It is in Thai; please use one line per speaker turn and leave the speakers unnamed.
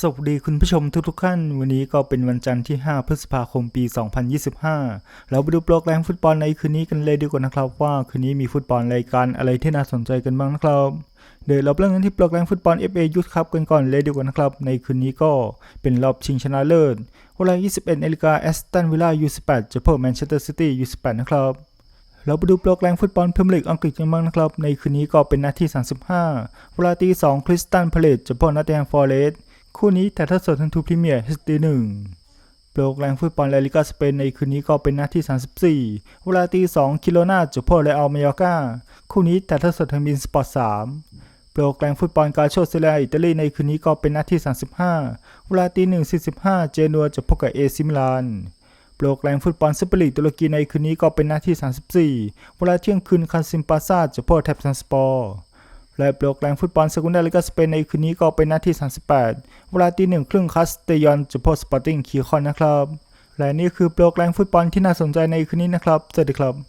สวัสดีคุณผู้ชมทุกๆท่าน วันนี้ก็เป็นวันจันทร์ที่ 5 พฤษภาคมปี 2025 เราไปดูโปรแกรมฟุตบอลในคืนนี้กันเลยดีกว่านะครับ ว่าคืนนี้มีฟุตบอลรายการอะไรที่น่าสนใจกันบ้างนะครับ เดี๋ยวเราเริ่มกันที่โปรแกรมฟุตบอล FA Youth Cup กันก่อนเลยดีกว่านะครับ ในคืนนี้ก็เป็นรอบชิงชนะเลิศเวลา 21นาฬิกาแอสตันวิลล่า U18 จะพบแมนเชสเตอร์ซิตี้ U18 นะครับเราไปดูโปรแกรมฟุตบอลพรีเมียร์ลีกอังกฤษกันบ้างนะครับ ในคืนนี้ก็เป็นนาที 35 เวลาตี2คริสตันพาเลตจะพบนอตติงฟอร์เรส คู่นี้แต่ถ้าสดทันทูพรีเมียร์ HD 1โปรแกรมฟุตบอลลาลิกาสเปนในคืนนี้ก็เป็นนาที34 เวลาตี2คิโลนาจะพบเรอัลมายอร์กาคู่นี้แต่ถ้าสดทางบินสปอร์ต3โปรแกรมฟุตบอลกาโชเซเลียอิตาลีในคืนนี้ก็เป็นนาที35 เวลาตี1 45 เจนัวจะพบกับเอซิมิลานโปรแกรมฟุตบอลซุปเปอร์ลีกตุรกีในคืนนี้ก็เป็นน้าที่ 34 เวลาเที่ยงคืนคันซิมปาซาจะพบแทบซันสปอร์ และโปรแกรมฟุตบอลสกุนดาลิกาสเปนในคืนนี้ก็เป็นหน้าที่38 เวลาตีหนึ่งครึ่งคัสเตยอนจะพบสปอร์ติ้งคีคอนนะครับ และนี่คือโปรแกรมฟุตบอลที่น่าสนใจในคืนนี้นะครับสวัสดีครับ